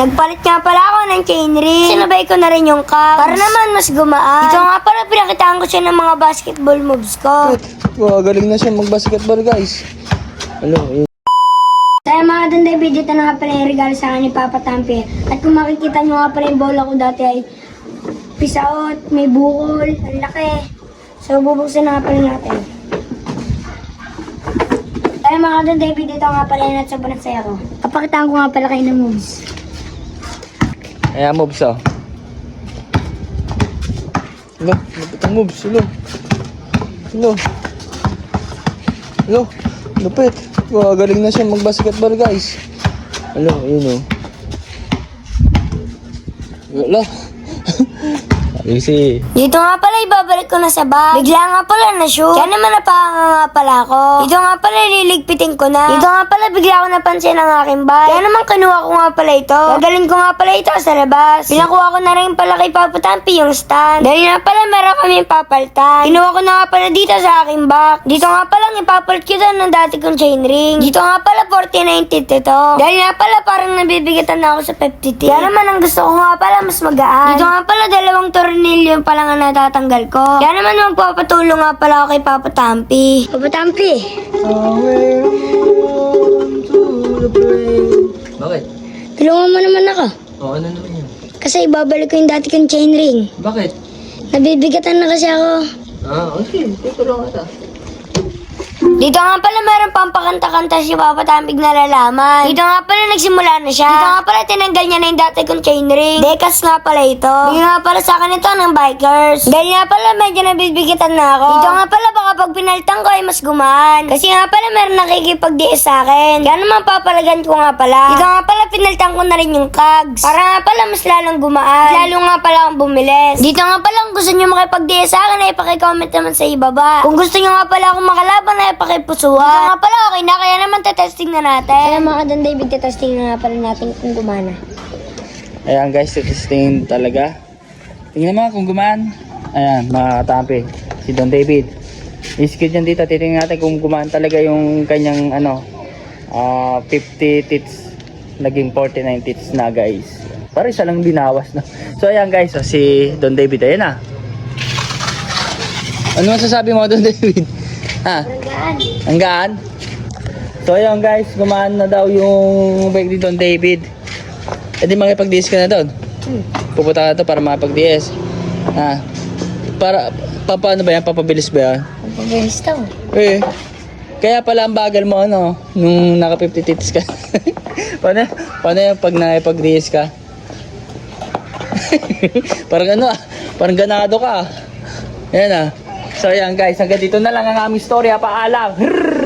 Nagpalit nga pala ako ng chainring. Sinabay ko na rin yung cups. Para naman mas gumaan. Dito nga pala pinakitaan ko siya ng mga basketball moves ko. Wow, galing na siya mag-basketball guys. Ano, yun. Kaya mga Donday, dito na nga pala yung regalo sa akin ni Papa Tampi. At kung makikita nyo nga pala yung bola ko dati ay pisaot, may bukol, ang laki. So bubuksan na nga pala natin. Kaya mga Donday, dito nga pala yung natsa saya ko. Kapakitaan ko nga pala kayo ng moves. Ayan, moves oh. Hello, lupit ang moves. Hello. Hello. Hello. Lupit. Wow, galing na siya mag-basketball guys. Hello, yun oh. Hello. Easy. Dito nga pala, ibabalik ko na sa bag. Bigla nga pala na shoot. Kaya naman napahanga nga pala ako. Dito nga pala, liligpitin ko na. Dito nga pala, bigla ko napansin ang aking bag. Kaya naman kinuha ko nga pala ito. Gagaling ko nga pala ito sa labas. Pinakuha ko na rin pala kay Papa Tampi yung stand. Dahil nga pala, meron kami papaltan. Kinuha ko na nga pala dito sa aking bag. Dito nga pala, ipapalit ko ng dati kong chainring. Dito nga pala, 4090 ito. Dahil nga pala, parang nabibigatan na ako sa 50 Kaya naman, ang gusto ko nga pala, mas magaan. Dito nga pala, dalawang tornilyo pa lang ang natatanggal ko. Kaya naman, magpapatulong nga pala ako kay Papa Tampi. Papa Tampi, Bakit? tulungan mo naman ako. Oh, ano naman yun? Kasi ibabalik ko yung dati kong chainring. Bakit? Nabibigatan na kasi ako. Ah, okay. Tutulong kita. Dito nga pala meron pang pakanta-kanta si Papa Tambig na lalaman. Dito nga pala nagsimula na siya. Dito nga pala tinanggal niya na yung dati kong chainring. Dekas nga pala ito. Dito nga pala sa akin ito ng bikers. Dahil nga pala medyo nabibigatan na ako. Dito nga pala baka pag pinaltan ko ay mas gumaan. Kasi nga pala meron nakikipag-DS sa akin. Kaya naman papalagan ko nga pala. Dito nga pala pinaltan ko na rin yung cogs. Para nga pala mas lalong gumaan. Lalo nga pala akong bumilis. Dito nga pala kung gusto nyo makipag-DS sa akin ay pakicomment naman sa ibaba. Kung gusto nyo nga pala akong makalaban ay pakipusuhan. Dito nga pala okay na kaya naman tetesting na natin. Kaya mga Dan David tetesting na nga pala natin kung gumana. Ayan guys, testing talaga. Tingnan mo kung gumaan. Ayan, mga katampi. Si Don David. Iskid yan dito. Titingnan natin kung gumaan talaga yung kanyang ano, ah 50 tits. Naging 49 tits na guys. Parang isa lang binawas na. So ayan guys, so, si Don David. Ayan na. Ano masasabi mo Don David? Ha? Ang gaan. So ayun guys, gumaan na daw yung bike ni Don David. E di makipag-DS ka na doon. Pupunta ka na to para makipag-DS. Ha? Para, pa, paano ba yan? Papabilis ba yan? Ang pabilis daw. Eh, kaya pala ang bagal mo ano, nung naka 50 tits ka. paano, paano yung pag nakipag-DS ka? parang ano ah, parang ganado ka ah. Yan ah. So ayan guys, hanggang dito na lang ang aming storya. Paalam! Rrrr!